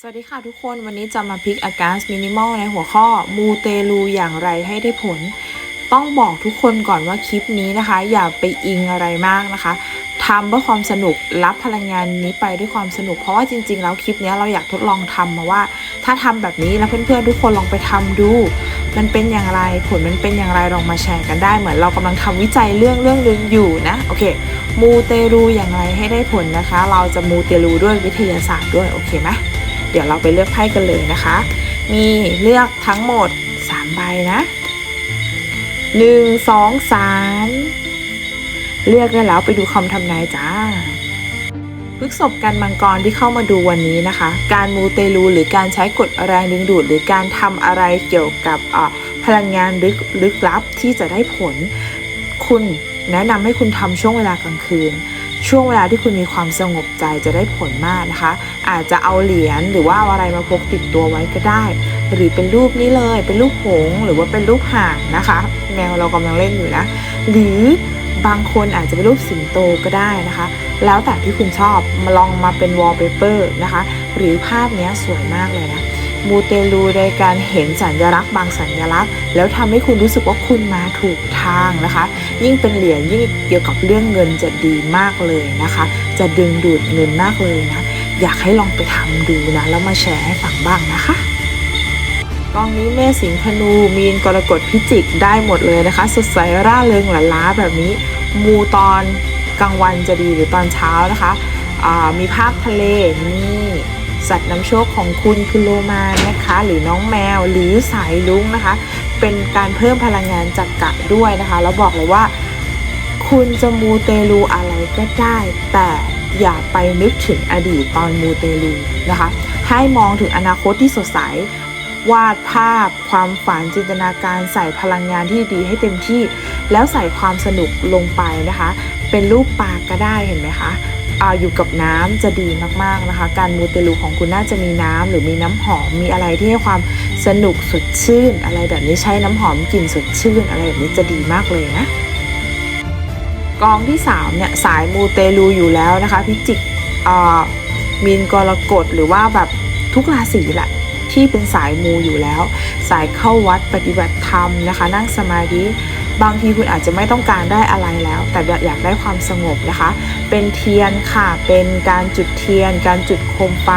สวัสดีค่ะทุกคนวันนี้จะมาพิกอากาสมินิมอลในหัวข้อมูเตลูอย่างไรให้ได้ผล ต้องบอกทุกคนก่อนว่าคลิปนี้นะคะ อย่าไปอิงอะไรมากนะคะทำเพื่อความสนุกรับพลังงานนี้ไปด้วยความสนุก เพราะว่าจริง ๆ แล้วคลิปนี้เราอยากทดลองทำมาว่า ถ้าทำแบบนี้แล้วเพื่อนๆทุกคนลองไปทำดู มันเป็นอย่างไรผลมันเป็นอย่างไรลองมาแชร์กันได้ เหมือนเรากำลังทำวิจัยเรื่องเรื่องนึงอยู่นะโอเคมูเตลูอย่างไรให้ได้ผลนะคะ เราจะมูเตลูด้วยวิทยาศาสตร์ด้วยโอเคไหม ดี๋ยวเราไปเลือกไพ่กันเลยนะคะ มีเลือกทั้งหมด 3 ใบนะ1 2 3เลือกได้แล้วไปดูคำทำนายจ้าพฤกษบกันมังกรที่เข้ามาดูวันนี้นะคะ การมูเตลูหรือการใช้กฎแรงดึงดูด หรือการทำอะไรเกี่ยวกับพลังงานลึกลึกลับที่จะได้ผล คุณแนะนำให้คุณทำช่วงเวลากลางคืน ช่วงเวลาที่คุณมีความสงบใจจะได้ผลมากนะคะ อาจจะเอาเหรียญหรือว่าอะไรมาพกติดตัวไว้ก็ได้ หรือเป็นรูปนี้เลยเป็นรูปหงหรือว่าเป็นรูปห่านนะคะ แมวเรากำลังเล่นอยู่นะ หรือบางคนอาจจะเป็นรูปสิงโตก็ได้นะคะ แล้วแต่ที่คุณชอบมาลองมาเป็นวอลเปเปอร์นะคะ หรือภาพนี้สวยมากเลยนะ มูเตลูในการเห็นสัญลักษณ์บางสัญลักษณ์ แล้วทำให้คุณรู้สึกว่าคุณมาถูกทางนะคะ ยิ่งเป็นเหรียญยิ่งเกี่ยวกับเรื่องเงินจะดีมากเลยนะคะ จะดึงดูดเงินมากเลยนะ อยากให้ลองไปทำดูนะ แล้วมาแชร์ให้ฟังบ้างนะคะกองนี้เมษสิงห์ธนูมีนกรกฎพิจิกได้หมดเลยนะคะ สดใสร่าเริงหลาล้าแบบนี้ มูตอนกลางวันจะดีหรือตอนเช้านะคะ มีภาพทะเลนี่ สัตว์นำโชคของคุณคือโลมานะคะ หรือน้องแมวหรือสายลุงนะคะ เป็นการเพิ่มพลังงานจักกะด้วยนะคะแล้วบอกเลยว่า คุณจะมูเตลูอะไรก็ได้ แต่อย่าไปนึกถึงอดีตตอนมูเตลูนะคะ ให้มองถึงอนาคตที่สดใสวาดภาพความฝันจินตนาการใส่พลังงานที่ดีให้เต็มที่ แล้วใส่ความสนุกลงไปนะคะ เป็นรูปปลาก็ได้เห็นไหมคะ อยู่กับน้ำจะดีมากๆนะคะ การมูเตลูของคุณน่าจะมีน้ำหรือมีน้ำหอมมีอะไรที่ให้ความสนุกสดชื่น อะไรแบบนี้ใช้น้ำหอมกลิ่นสดชื่น อะไรแบบนี้จะดีมากเลยนะกองที่3เนี่ยสายมูเตลูอยู่แล้วนะคะพิจิกอ่ามีนกรกฎหรือว่าแบบทุกราศีแหละที่เป็นสายมูอยู่แล้ว สายเข้าวัดปฏิบัติธรรมนะคะ นั่งสมาธิ บางทีคุณอาจจะไม่ต้องการได้อะไรแล้ว แต่อยากได้ความสงบนะคะ เป็นเทียนค่ะ เป็นการจุดเทียน การจุดโคมไฟ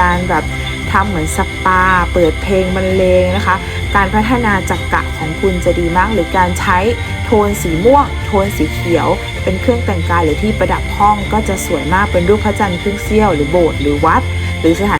การแบบทำเหมือนสปา เปิดเพลงบรรเลงนะคะ การพัฒนาจักกะของคุณจะดีมาก หรือการใช้โทนสีม่วง โทนสีเขียว เป็นเครื่องแต่งกายหรือที่ประดับห้องก็จะสวยมากเป็นรูปพระจันทร์ครึ่งเสี้ยวหรือโบสถ์หรือวัด หรือสถาน